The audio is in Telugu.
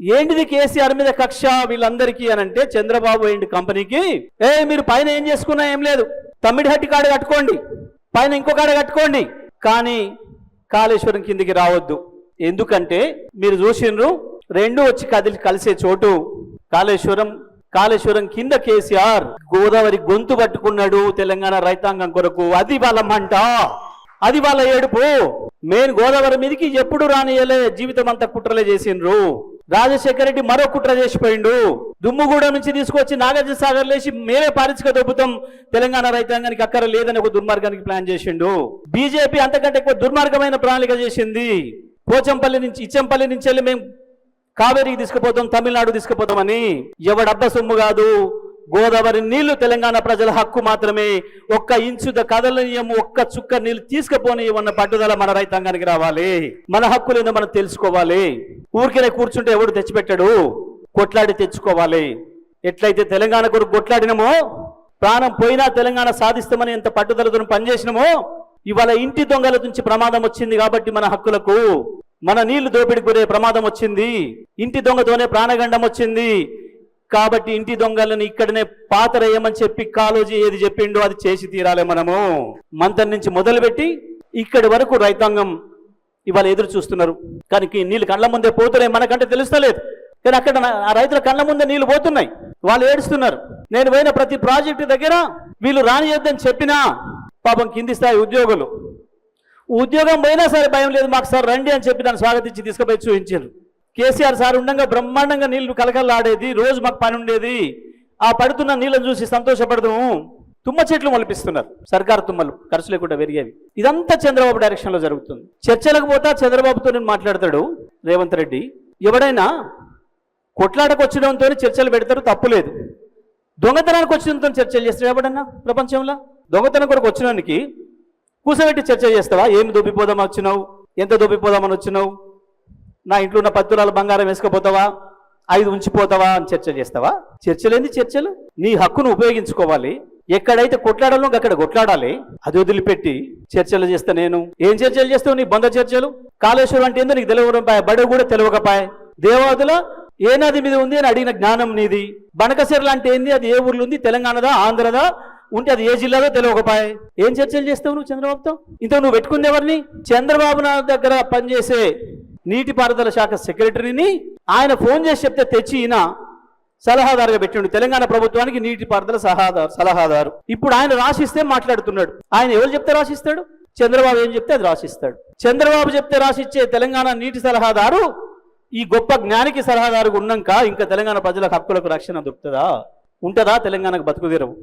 ఏంటిది కేసీఆర్ మీద కక్ష వీళ్ళందరికీ అని అంటే చంద్రబాబు ఏంటి కంపెనీకి? ఏ మీరు పైన ఏం చేసుకున్నా ఏం లేదు. తమ్మిడి హట్టి కాడ కట్టుకోండి. పైన ఇంకో కాడ కట్టుకోండి. కానీ కాళేశ్వరం కిందికి రావద్దు. ఎందుకంటే మీరు చూసిండ్రు రెండు వచ్చి కదిలి కలిసే చోటు కాళేశ్వరం. కాళేశ్వరం కింద కేసీఆర్ గోదావరి గొంతు పట్టుకున్నాడు తెలంగాణ రైతాంగం కొరకు. అది వాళ్ళ మంట అది వాళ్ళ ఏడుపు. మెయిన్ గోదావరి మీదకి ఎప్పుడు రానియలే జీవితం అంతా కుట్రలే చేసిండ్రు. రాజశేఖర రెడ్డి మరో కుట్ర చేసిపోయిండు. దుమ్ముగూడ నుంచి తీసుకొచ్చి నాగార్జున సాగర్ లేచి మేమే పారిశ్రిక దొబ్బుతాం. తెలంగాణ రైతాంగానికి అక్కర లేదని ఒక దుర్మార్గానికి ప్లాన్ చేసిండు. బీజేపీ అంతకంటే ఎక్కువ దుర్మార్గమైన ప్రణాళిక చేసింది. పోచంపల్లి నుంచి ఇచ్చంపల్లి నుంచి వెళ్ళి మేము కావేరికి తీసుకుపోతాం తమిళనాడు తీసుకుపోతామని. ఎవడబ్బ సొమ్ము కాదు. గోదావరి నీళ్ళు తెలంగాణ ప్రజల హక్కు మాత్రమే. ఒక్క ఇంచుద కదలనీయము ఒక్క చుక్క నీళ్ళు తీసుకుపోనీయమన్న పట్టుదల మన రైతాంగానికి రావాలి. మన హక్కులేదో మనం తెలుసుకోవాలి. ఊరికనే కూర్చుంటే ఎవడు తెచ్చిపెట్టాడు? కొట్లాడి తెచ్చుకోవాలి. ఎట్లయితే తెలంగాణ కొరకు కొట్లాడినమో ప్రాణం పోయినా తెలంగాణ సాధిస్తామని ఎంత పట్టుదలతో పనిచేసినామో ఇవాళ ఇంటి దొంగల నుంచి ప్రమాదం వచ్చింది కాబట్టి మన హక్కులకు మన నీళ్ళు దోపిడికి గురే ప్రమాదం వచ్చింది ఇంటి దొంగతోనే ప్రాణగండం వచ్చింది. కాబట్టి ఇంటి దొంగలను ఇక్కడనే పాతరేయమని చెప్పి కాలోజీ ఏది చెప్పిండో అది చేసి తీరాలి మనము. మంతన్ నుంచి మొదలుపెట్టి ఇక్కడి వరకు రైతాంగం ఇవాళ ఎదురు చూస్తున్నారు. కానీ నీళ్ళు కళ్ళ ముందే పోతున్నాయి మనకంటే తెలుస్తలేదు. కానీ అక్కడ నా- ఆ రైతుల కళ్ళ ముందే నీళ్ళు పోతున్నాయి. వాళ్ళు ఏడుస్తున్నారు. నేను పోయిన ప్రతి ప్రాజెక్టు దగ్గర వీళ్ళు రానియొద్దని చెప్పినా పాపం కింది స్థాయి ఉద్యోగులు. ఉద్యోగం పోయినా సరే భయం లేదు మాకు సార్ రండి అని చెప్పి నన్ను స్వాగతించి తీసుకుపోయి చూపించారు. కేసీఆర్ సార్ ఉండగా బ్రహ్మాండంగా నీళ్ళు కలకల్లాడేది రోజు మాకు పని ఉండేది. ఆ పడుతున్న నీళ్ళని చూసి సంతోషపడదాము. తుమ్మ చెట్లు మొలిపిస్తున్నారు. సర్కారు తుమ్మలు ఖర్చు లేకుండా పెరిగేవి. ఇదంతా చంద్రబాబు డైరెక్షన్లో జరుగుతుంది. చర్చలకు పోతా చంద్రబాబుతో నేను మాట్లాడతాడు రేవంత్ రెడ్డి. ఎవడైనా కొట్లాటకు వచ్చడంతో చర్చలు పెడతారు తప్పులేదు దొంగతనానికి వచ్చినంతో చర్చలు చేస్తాడు ఎవడన్నా ప్రపంచంలో? దొంగతనం కొరకు వచ్చినానికి కూర్చోబెట్టి చర్చ చేస్తావా? ఏమి దొబ్బిపోదామని వచ్చినావు? ఎంత దొబ్బిపోదామని వచ్చినావు? నా ఇంట్లో ఉన్న పత్తురాలు బంగారం వేసుకుపోతావా? ఐదు ఉంచిపోతావా అని చర్చ చేస్తావా? చర్చలేంది చర్చలు? నీ హక్కును ఉపయోగించుకోవాలి. ఎక్కడైతే కొట్లాడాలో అక్కడ కొట్లాడాలి. అది వదిలిపెట్టి చర్చలు చేస్తా నేను. ఏం చర్చలు చేస్తావు? నీ బంధ చర్చలు? కాళేశ్వరం అంటే ఏందో నీకు తెలియడం పాయ బడవ కూడా తెలియకపాయ దేవాదుల ఏ నది మీద ఉంది అని అడిగిన జ్ఞానం నీది. బనకసిరలు అంటే ఏంది? అది ఏ ఊర్లో ఉంది? తెలంగాణదా? ఆంధ్రదా? ఉంటే అది ఏ జిల్లాలో తెలియకపాయ ఏం చర్చలు చేస్తావు నువ్వు చంద్రబాబుతో? ఇంత నువ్వు పెట్టుకుంది ఎవరిని? చంద్రబాబు నాయుడు దగ్గర పనిచేసే నీటిపారుదల శాఖ సెక్రటరీని ఆయన ఫోన్ చేసి చెప్తే తెచ్చి ఈయన సలహాదారుగా పెట్టిండు. తెలంగాణ ప్రభుత్వానికి నీటిపారుదల సలహాదారు సలహాదారు. ఇప్పుడు ఆయన రాసిస్తే మాట్లాడుతున్నాడు. ఆయన ఎవరు చెప్తే రాసిస్తాడు? చంద్రబాబు ఏం చెప్తే అది రాసిస్తాడు. చంద్రబాబు చెప్తే రాసిచ్చే తెలంగాణ నీటి సలహాదారు ఈ గొప్ప జ్ఞానికి సలహాదారు ఉన్నాక ఇంకా తెలంగాణ ప్రజల హక్కులకు రక్షణ దొరుకుతుందా? ఉంటుందా తెలంగాణకు బతుకుదీరవు